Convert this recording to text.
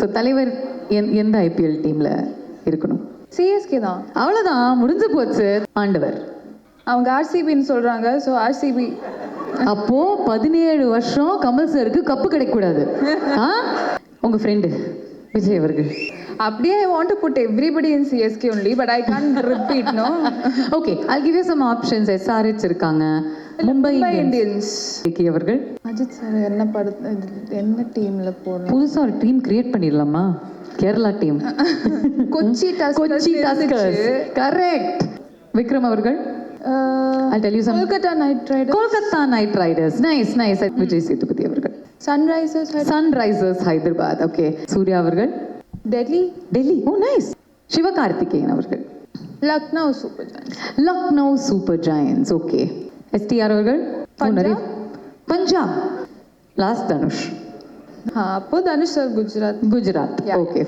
So தலைவர் எந்- எந்த ஐபிஎல் டீம்ல இருக்கணும்? சிஎஸ்கே தான். அவ்வளவுதான். முடிஞ்சு போச்சு. ஆண்டவர். அவங்க ஆர்சிபின்னு சொல்றாங்க. ஸோ ஆர்சிபி அப்போ பதினேழு வருஷம் கமல் சாருக்கு கப்பு கிடைக்கக்கூடாது. ஆ? உங்க ஃப்ரெண்டு விஜய் அவர்கள். அப்படியே I want to put everybody in CSK only but I can't repeat no okay I'll give you some options SRH இருக்காங்க. மும்பை இந்தியன்ஸ். அவர்கள் அஜித் சார் என்ன படத்து என்ன டீம்ல போடணும்? புதுசா ஒரு டீம் கிரியேட் பண்ணிடலாமா? கேரளா டீம் கொச்சி கொச்சி கரெக்ட் விக்ரம் அவர்கள்? I'll tell you some. Kolkata Knight Rider Kolkata Knight Riders nice nice Vijay Sethupathi அவர்கள். Sunrisers Sunrisers Hyderabad okay Suriya அவர்கள். டெல்லி டெல்லி ஓ நைஸ் சிவகார்த்திகேயன் அவர்கள். Lucknow Super Giants Lucknow Super Giants okay STR அவர்கள் Punjab? Last Dhanush. அப்போ Dhanush sir Gujarat. Gujarat. Okay